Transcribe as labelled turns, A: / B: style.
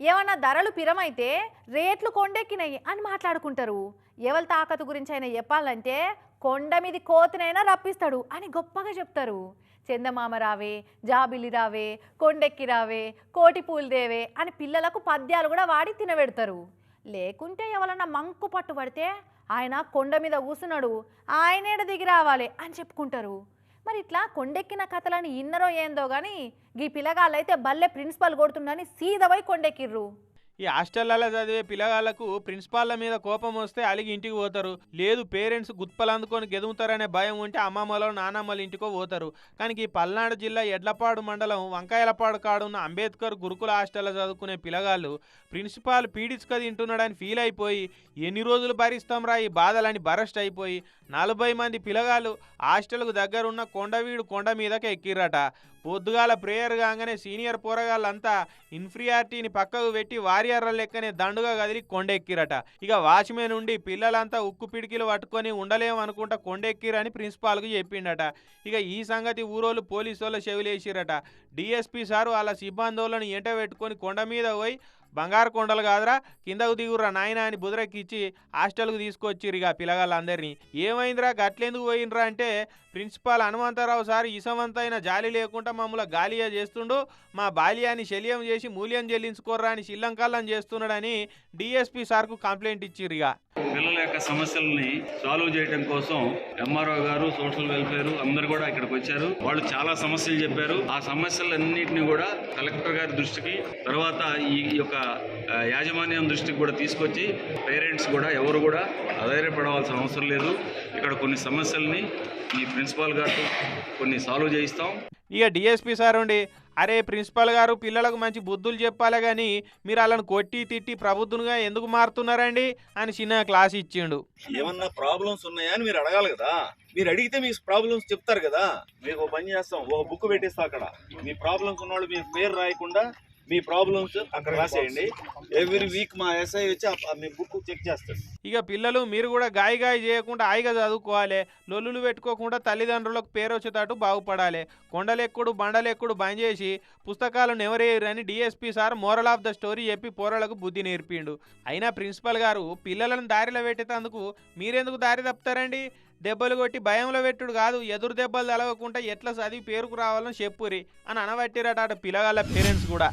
A: ఏమన్నా ధరలు పిరమైతే రేట్లు కొండెక్కినాయి అని మాట్లాడుకుంటారు. ఎవరి తాకతు గురించి అయినా చెప్పాలంటే కొండ మీది కోతినైనా రప్పిస్తాడు అని గొప్పగా చెప్తారు. చందమామ రావే జాబిలి రావే కొండెక్కి రావే కోటి పూలు దేవే అని పిల్లలకు పద్యాలు కూడా వాడి తినబెడతారు. లేకుంటే ఎవరన్నా మంకు పట్టు పడితే ఆయన కొండ మీద కూసున్నాడు ఆయనేడ దిగి రావాలి అని చెప్పుకుంటారు. మరి ఇట్లా కొండెక్కిన కథలని ఇన్నరో ఏందో కానీ గీ పిల్లగాళ్ళైతే బల్లె ప్రిన్సిపల్ కొడుతుండని సీదవై కొండెక్కిర్రు.
B: ఈ హాస్టళ్ళలో చదివే పిల్లగాళ్ళకు ప్రిన్సిపాల్ల మీద కోపం వస్తే అలిగి ఇంటికి పోతారు. లేదు పేరెంట్స్ గుత్పలు అందుకొని గెదుముతారనే భయం ఉంటే అమ్మమ్మలో నానమ్మల ఇంటికో పోతారు. కానీ ఈ పల్నాడు జిల్లా ఎడ్లపాడు మండలం వంకాయలపాడు కాడున్న అంబేద్కర్ గురుకుల హాస్టల్లో చదువుకునే పిల్లగాళ్ళు ప్రిన్సిపాల్ పీడించుక తింటున్నాడని ఫీల్ అయిపోయి ఎన్ని రోజులు భరిస్తాంరా ఈ బాధలని బరస్ట్ అయిపోయి నలభై మంది పిల్లగాళ్ళు హాస్టల్కు దగ్గరున్న కొండవీడు కొండ మీదకి ఎక్కిర్రట. పొద్దుగాల ప్రేయర్ కాగానే సీనియర్ పోరగాళ్ళంతా ఇన్ఫీరియారిటీని పక్కకు పెట్టి వారియర్ల లెక్కనే దండుగా కదిలి కొండెక్కిరట. ఇక వాచ్మెన్ ఉండి పిల్లలంతా ఉక్కు పిడికిలు పట్టుకొని ఉండలేమనుకుంటా కొండెక్కిరని ప్రిన్సిపాల్కు చెప్పిండట. ఇక ఈ సంగతి ఊరోళ్ళు పోలీసు వాళ్ళ చెవిలేసిరట. డిఎస్పీ సారు వాళ్ళ సిబ్బందులను ఎంట పెట్టుకొని కొండ మీద పోయి బంగారు కొండలు కాదురా కిందకు దిగురా నాయన అని బుదరకిచ్చి హాస్టల్కు తీసుకొచ్చిరిగా ఇక పిల్లగాళ్ళందరినీ. ఏమైందిరా గట్లెందుకు పోయినరా అంటే ప్రిన్సిపాల్ హనుమంతరావు సార్ ఇసమంతైన జాలి లేకుండా మమ్మల్ని గాలియా చేస్తుండు మా బాల్యాన్ని శల్యం చేసి మూల్యం చెల్లించుకోర్రా అని శిల్లంకల్లం చేస్తున్నాడని డిఎస్పీ సార్కు కంప్లైంట్ ఇచ్చిరిగా.
C: పిల్లల యొక్క సమస్యల్ని సాల్వ్ చేయడం కోసం ఎంఆర్ఓ గారు సోషల్ వెల్ఫేర్ అందరు కూడా ఇక్కడికి వచ్చారు. వాళ్ళు చాలా సమస్యలు చెప్పారు. ఆ సమస్యలన్నింటినీ కూడా కలెక్టర్ గారి దృష్టికి తర్వాత ఈ యొక్క యాజమాన్యం దృష్టికి కూడా తీసుకొచ్చి పేరెంట్స్ కూడా ఎవరు కూడా అధైర్యపడవలసిన అవసరం లేదు. ఇక్కడ కొన్ని సమస్యల్ని ఈ ప్రిన్సిపాల్ గారితో కొన్ని సాల్వ్ చేయిస్తాం.
B: ఇక డిఎస్పీ సార్ ఉండి అరే ప్రిన్సిపాల్ గారు పిల్లలకు మంచి బుద్ధులు చెప్పాలి కానీ మీరు వాళ్ళని కొట్టి తిట్టి ప్రబుద్ధులుగా ఎందుకు మారుతున్నారండి అని చిన్న క్లాస్ ఇచ్చిండు.
D: ఏమన్నా ప్రాబ్లమ్స్ ఉన్నాయా అని మీరు అడగాలి కదా. మీరు అడిగితే మీకు ప్రాబ్లమ్స్ చెప్తారు కదా. మీకు పని చేస్తాం ఒక బుక్ పెట్టేస్తా అక్కడ. మీ ప్రాబ్లమ్స్ ఉన్నవాళ్ళు మీ పేరు రాయకుండా మీ ప్రాబ్లమ్స్ అక్కడ రాసేయండి. ఎవ్రీ వీక్ మా ఎస్ఐ వచ్చి మీ బుక్ చెక్ చేస్తాడు
B: ఇక పిల్లలు మీరు కూడా గాయ గాయ చేయకుండా హాయిగా చదువుకోవాలి. లొల్లులు పెట్టుకోకుండా తల్లిదండ్రులకు పేరు వచ్చేటట్టు బాగుపడాలి. కొండలెక్కుడు బండలెక్కుడు బంద్ చేసి పుస్తకాలను ఎవరేయరని DSP sir moral of the story చెప్పి పోరలకు బుద్ధి నేర్పిండు. అయినా ప్రిన్సిపల్ గారు పిల్లలను దారిలో పెట్టేటందుకు మీరెందుకు దారి తప్పుతారండి? దెబ్బలు కొట్టి భయంలో పెట్టుడు కాదు ఎదురు దెబ్బలు తలవకుండా ఎట్లా చదివి పేరుకు రావాలని చెప్పురి అని అనబట్టిరట అటు పిల్లగాళ్ళ పేరెంట్స్ కూడా.